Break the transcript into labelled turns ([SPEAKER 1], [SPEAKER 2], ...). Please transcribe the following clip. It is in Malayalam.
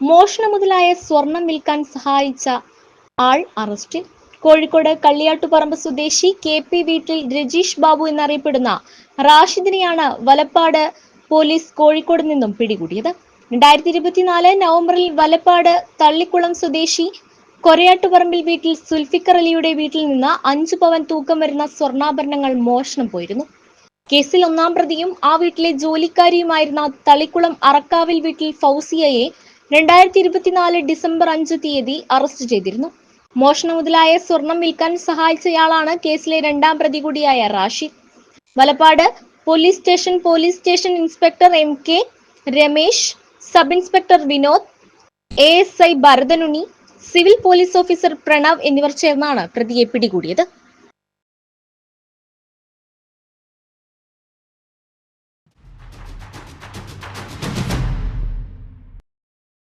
[SPEAKER 1] മോഷണ മുതലായ സ്വർണം വിൽക്കാൻ സഹായിച്ച ആൾ അറസ്റ്റ്. കോഴിക്കോട് കള്ളിയാട്ടുപറമ്പ് സ്വദേശി കെ പി വീട്ടിൽ രജീഷ് ബാബു എന്നറിയപ്പെടുന്ന റാഷിദിനെയാണ് വലപ്പാട് പോലീസ് കോഴിക്കോട് നിന്നും പിടികൂടിയത്. രണ്ടായിരത്തി ഇരുപത്തിനാല് നവംബറിൽ വലപ്പാട് തള്ളിക്കുളം സ്വദേശി കൊരയാട്ടുപറമ്പിൽ വീട്ടിൽ സുൽഫിക്കർ അലിയുടെ വീട്ടിൽ നിന്ന് അഞ്ചു പവൻ തൂക്കം വരുന്ന സ്വർണാഭരണങ്ങൾ മോഷണം പോയിരുന്നു. കേസിൽ ഒന്നാം പ്രതിയും ആ വീട്ടിലെ ജോലിക്കാരിയുമായിരുന്ന തളിക്കുളം അറക്കാവിൽ വീട്ടിൽ ഫൗസിയയെ രണ്ടായിരത്തി ഇരുപത്തിനാല് ഡിസംബർ അഞ്ച് തീയതി അറസ്റ്റ് ചെയ്തിരുന്നു. മോഷണ മുതലായ സ്വർണം വിൽക്കാൻ സഹായിച്ചയാളാണ് കേസിലെ രണ്ടാം പ്രതി കൂടിയായ Rashid Valappad police station police station inspector M K Ramesh sub inspector Vinod A S I Bharathanunni civil police officer Pranav എന്നിവർ ചേർന്നാണ് പ്രതിയെ പിടികൂടിയത്.